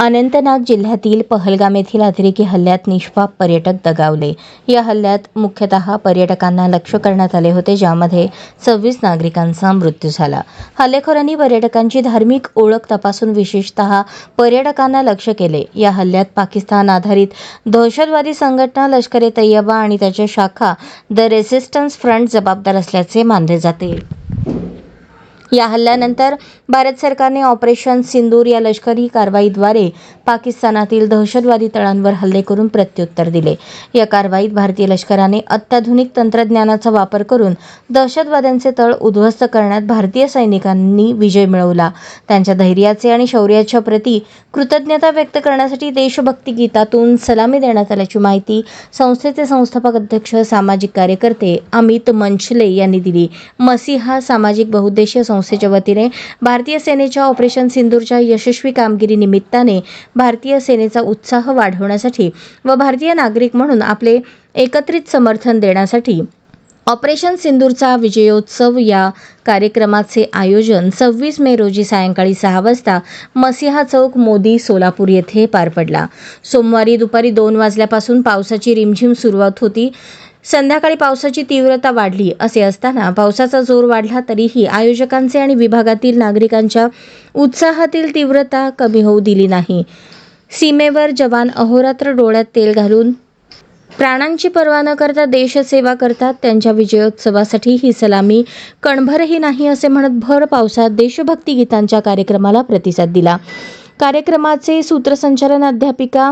अनंतनाग जिल्ह्यातील पहलगाम येथील अतिरेकी हल्ल्यात निष्पाप पर्यटक दगावले. या हल्ल्यात मुख्यतः पर्यटकांना लक्ष्य करण्यात आले होते ज्यामध्ये सव्वीस नागरिकांचा मृत्यू झाला. हल्लेखोरांनी पर्यटकांची धार्मिक ओळख तपासून विशेषतः पर्यटकांना लक्ष केले. या हल्ल्यात पाकिस्तान आधारित दहशतवादी संघटना लष्कर ए तय्यबा आणि त्याच्या शाखा द रेसिस्टन्स फ्रंट जबाबदार असल्याचे मानले जाते. या हल्ल्यानंतर भारत सरकारने ऑपरेशन सिंदूर या लष्करी कारवाईद्वारे पाकिस्तानातील दहशतवादी तळांवर हल्ले करून प्रत्युत्तर दिले. या कारवाईत भारतीय लष्कराने अत्याधुनिक तंत्रज्ञानाचा वापर करून दहशतवाद्यांचे तळ उद्ध्वस्त करण्यात भारतीय सैनिकांनी विजय मिळवला. त्यांच्या धैर्याचे आणि शौर्याच्या प्रती कृतज्ञता व्यक्त करण्यासाठी देशभक्ती गीतातून सलामी देण्यात आल्याची माहिती संस्थेचे संस्थापक अध्यक्ष सामाजिक कार्यकर्ते अमित मंचले यांनी दिली. मसीहा सामाजिक बहुउद्देशीय संस्थेच्या वतीने भारतीय सेनेच्या ऑपरेशन सिंदूरच्या यशस्वी कामगिरी निमित्ताने भारतीय सेनेचा उत्साह वाढवण्यासाठी व भारतीय नागरिक म्हणून आपले एकत्रित समर्थन देण्यासाठी ऑपरेशन सिंदूरचा विजयोत्सव या कार्यक्रमाचे आयोजन सव्वीस मे रोजी सायंकाळी सहा वाजता मसिहा चौक मोदी सोलापूर येथे पार पडला. सोमवारी दुपारी दोन वाजल्यापासून पावसाची रिमझिम सुरुवात होती. संध्याकाळी पावसाची तीव्रता वाढली असे असताना पावसाचा जोर वाढला तरीही आयोजकांचे आणि विभागातील नागरिकांच्या उत्साहातील तीव्रता कमी होऊ दिली नाही. सीमेवर जवान अहोरात्र डोळ्यात तेल घालून प्राणांची पर्वा न करता देशसेवा करतात त्यांच्या विजयोत्सवासाठी ही सलामी कणभरही नाही असे म्हणत भर पावसात देशभक्ती गीतांच्या कार्यक्रमाला प्रतिसाद दिला. कार्यक्रमाचे सूत्रसंचालन अध्यापिका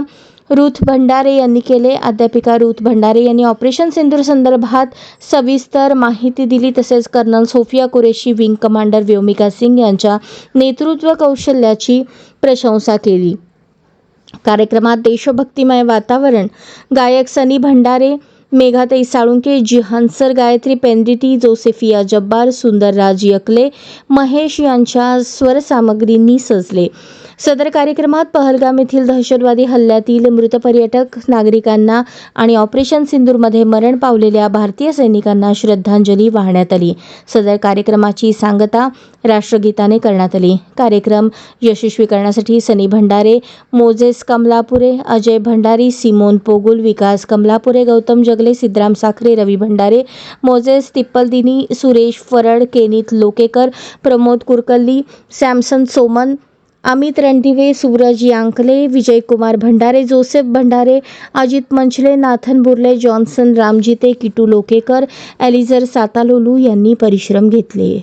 रुथ भंडारे यांनी केले. अध्यापिका रुथ भंडारे यांनी ऑपरेशन सिंदूर संदर्भात सविस्तर माहिती दिली. तसेच colonel Sofia Qureshi wing commander Vyomika Singh यांच्या नेतृत्व कौशल्याची प्रशंसा केली. कार्यक्रमात देशभक्तिमय वातावरण. गायक सनी भंडारे मेघाताई साळुंके जिहानसर गायत्री पेंडिटी जोसेफिया जब्बार सुंदरराज यकले महेश यांच्या स्वरसामग्रींनी सजले. सदर कार्यक्रमात पहलगाम येथील दहशतवादी हल्ल्यातील मृत पर्यटक नागरिकांना आणि ऑपरेशन सिंदूरमध्ये मरण पावलेल्या भारतीय सैनिकांना श्रद्धांजली वाहण्यात आली. सदर कार्यक्रमाची सांगता राष्ट्रगीताने करण्यात आली. कार्यक्रम यशस्वी करण्यासाठी सनी Bhandare Moses Kamalapure Ajay Bhandari Simon Pogul Vikas Kamalapure Gautam Jagle Siddharam Sakhare Ravi Bhandare Moses Tippaldini Suresh Farad केनित Lokekar Pramod Kurkalli Samson Soman Amit Randive Suraj यांकले Vijaykumar Bhandare Joseph Bhandare Ajit Manchale Nathan Burle Johnson Ramjite Kitu Lokekar Eliezer Satalolu यांनी परिश्रम घेतले.